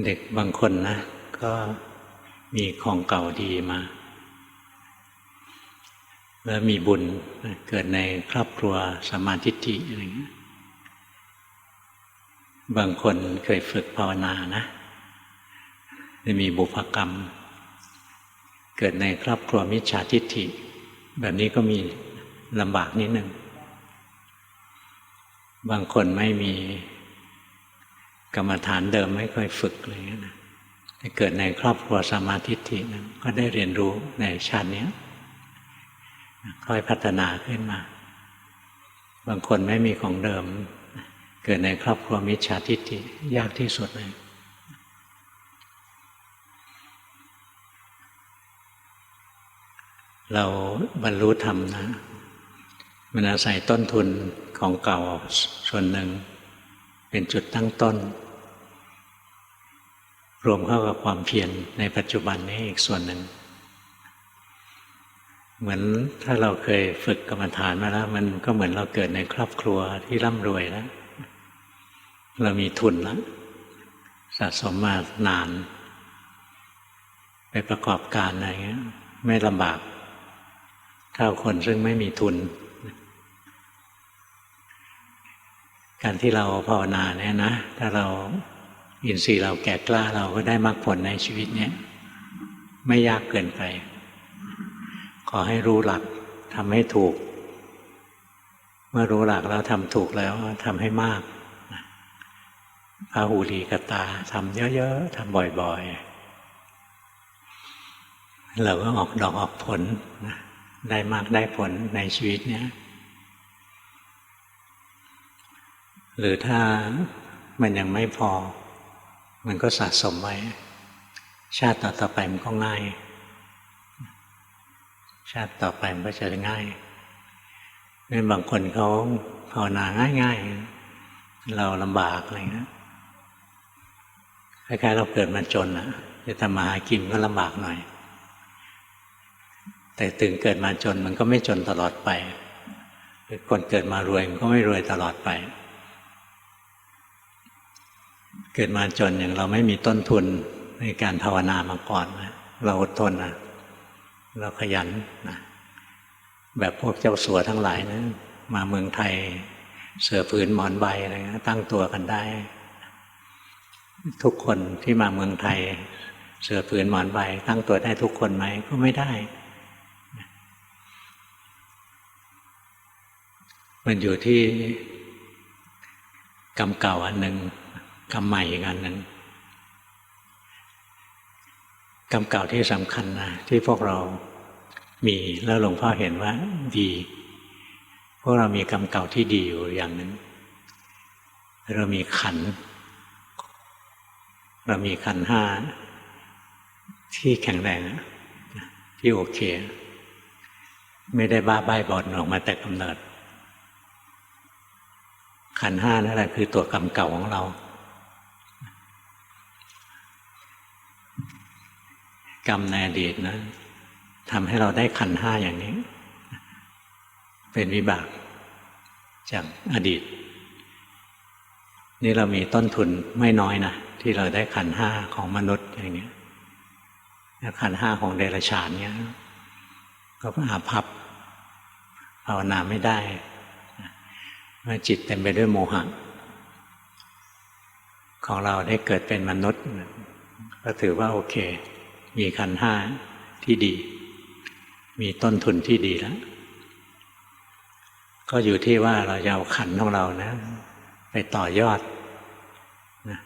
เด็กบางคนนะ ก็มีของเก่าดีมา แล้วมีบุญเกิดในครอบครัวสมาธิฏฐิอะไรเงี้ยบางคนเคยฝึกภาวนานะจะมีบุพกรรม เกิดในครอบครัวมิจฉาทิฏฐิ แบบนี้ก็มีลำบากนิดหนึ่งบางคนไม่มี กรรมฐานเดิมไม่เคยฝึกอะไรเงี้ยนะแต่เกิดในครอบครัวสมาธิินะก็ได้เรียนรู้ในชาตินี้ค่อยพัฒนาขึ้นมา บางคนไม่มีของเดิม เกิดในครอบครัวมิจฉาทิฏฐิยากที่สุดเลยเราบรรลุธรรมนะ มันอาศัยต้นทุนของเก่าส่วนหนึ่ง เป็นจุดตั้งต้น รวมเข้ากับความเพียรในปัจจุบันนี้อีกส่วนหนึ่ง เหมือนถ้าเราเคยฝึกกรรมฐานมาแล้ว มันก็เหมือนเราเกิดในครอบครัวที่ร่ำรวยแล้ว เรามีทุนแล้วสะสมมานาน ไปประกอบการอะไรเงี้ย ไม่ลำบากเท่าคนซึ่งไม่มีทุน การที่เราภาวนาเนี่ยนะ ถ้าเรา อินทรีย์เราแก่กล้าเราก็ได้มรรคผลในชีวิตเนี่ยไม่ยากเกินไป ขอให้รู้หลักทำให้ถูก เมื่อรู้หลักแล้วทำถูกแล้วทำให้มากพาหูรีกตาทำเยอะๆทำบ่อยๆ เราก็ออกดอกออกผลได้มากได้ผลในชีวิตเนี้ยหรือถ้ามันยังไม่พอ มันก็สะสมไว้ ชาติต่อไปมันก็ง่าย ชาติต่อไปมันก็จะง่ายนี่บางคนเขาภาวนาง่าย ๆ เราลำบากอะไรเงี้ยคล้ายๆเราเกิดมาจนอะจะทำมาหากินก็ลำบากหน่อย แต่ถึงเกิดมาจนมันก็ไม่จนตลอดไปคนเกิดมารวยมันก็ไม่รวยตลอดไป เกิดมาจนอย่างเราไม่มีต้นทุนในการภาวนามาก่อนนะเราอดทนนะเราขยันนะแบบพวกเจ้าสัวทั้งหลายนะ มาเมืองไทยเสือผืนหมอนใบอะไรนะตั้งตัวกันได้ ทุกคนที่มาเมืองไทย เสือผืนหมอนใบ ตั้งตัวได้ทุกคนไหมก็ไม่ได้ มันอยู่ที่กรรมเก่าอันหนึ่ง กรรมใหม่อีกอันหนึ่งกรรมเก่าที่สำคัญนะที่พวกเรามีแล้วหลวงพ่อเห็นว่าดี พวกเรามีกรรมเก่าที่ดีอยู่อย่างนึ่งเรามีขัน เรามีขันห้าที่แข็งแรงที่โอเค ไม่ได้บ้าใบ้บอดออกมาแต่กำเนิดขันห้านั่นแหละคือตัวกรรมเก่าของเรา รรมในอดีตนะทำให้เราได้ขันห้าอย่างนี้ เป็นวิบากจากอดีต นี่เรามีต้นทุนไม่น้อยนะที่เราได้ขันห้าของมนุษย์อย่างนี้ขันห้าของเดรัจฉานเนี้ยก็อาภัพภาวนาไม่ได้ว่าจิตเต็มไปด้วยโมหะของเราได้เกิดเป็นมนุษย์ ก็ถือว่าโอเค มีขันห้าที่ดี มีต้นทุนที่ดีแล้ว ก็อยู่ที่ว่าเราจะเอาขันของเรานะ ไปต่อยอดนะ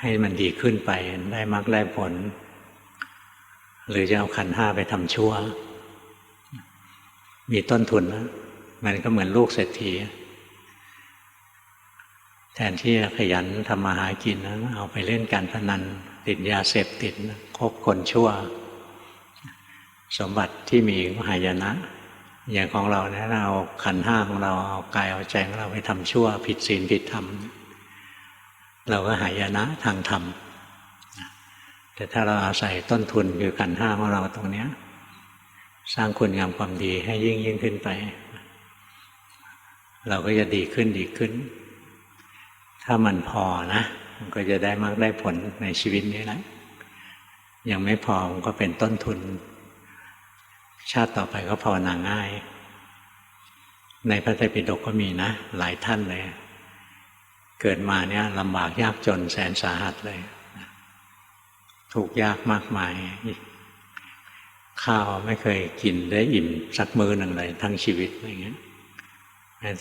ให้มันดีขึ้นไปได้มากได้ผล หรือจะเอาขันห้าไปทำชั่ว มีต้นทุนนะมันก็เหมือนลูกเศรษฐีแทนที่จะขยันทำมาหากินนะเอาไปเล่นการพนัน ติดยาเสพติดคบคนชั่ว สมบัติที่มีหายนะ อย่างของเราเนี่ยเราขันห้าของเราเอากายเอาใจของเราไปทำชั่ว ผิดศีลผิดธรรมเราก็หายนะทางธรรมแต่ถ้าเราอาศัยต้นทุนคือขันห้าของเราตรงเนี้ยสร้างคุณงามความดีให้ยิ่งยิ่งขึ้นไป เราก็จะดีขึ้นดีขึ้น ถ้ามันพอนะ มันก็จะได้มากได้ผลในชีวิตนี้แหละยังไม่พอมันก็เป็นต้นทุน ชาติต่อไปก็ภาวนาง่าย ในพระไตรปิฎกก็มีนะ หลายท่านเลย เกิดมาเนี่ยลำบากยากจนแสนสาหัสเลยถูกยากมากมาย ข้าวไม่เคยกินได้อิ่มสักมื้อหนึ่งเลย ทั้งชีวิตอะไรเงี้ย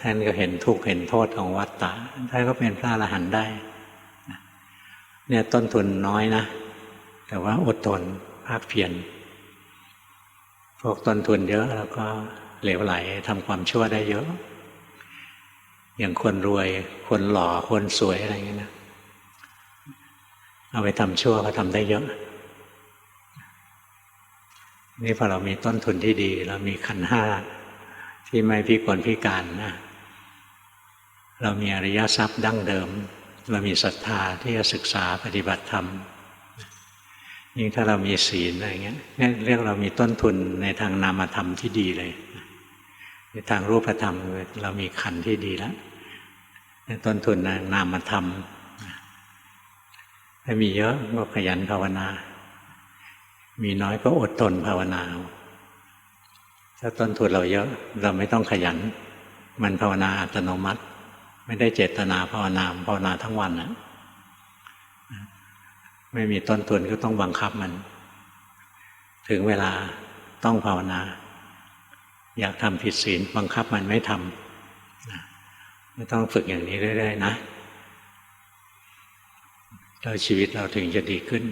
ท่านก็เห็นทุกข์เห็นโทษของวัฏฏะท่านก็เป็นพระอรหันต์ได้ เนี่ยต้นทุนน้อยนะ แต่ว่าอดทนภาคเพียรพวกต้นทุนเยอะแล้วก็เหลวไหลทำความชั่วได้เยอะ อย่างคนรวย คนหล่อคนสวยอะไรเงี้ยนะเอาไปทำชั่วก็ทำได้เยอะ นี่พอเรามีต้นทุนที่ดี เรามีขันห้าที่ไม่พิกลพิการนะเรามีอริยทรัพย์ดั้งเดิม เรามีศรัทธาที่จะศึกษาปฏิบัติธรรมยิ่งถ้าเรามีศีลอะไรเงี้ยนี่เรียกเรามีต้นทุนในทางนามธรรมที่ดีเลย ในทางรูปธรรมเรามีขันที่ดีแล้วในต้นทุนในนามธรรมถ้ามีเยอะก็ขยันภาวนา มีน้อยก็อดทนภาวนา ถ้าต้นทุนเราเยอะ เราไม่ต้องขยัน มันภาวนาอัตโนมัติ ไม่ได้เจตนาภาวนาภาวนาทั้งวันนะไม่มีต้นทุนก็ต้องบังคับมัน ถึงเวลาต้องภาวนา อยากทำผิดศีลบังคับมันไม่ทำไม่ต้องฝึกอย่างนี้เรื่อยๆนะแล้วชีวิตเราถึงจะดีขึ้น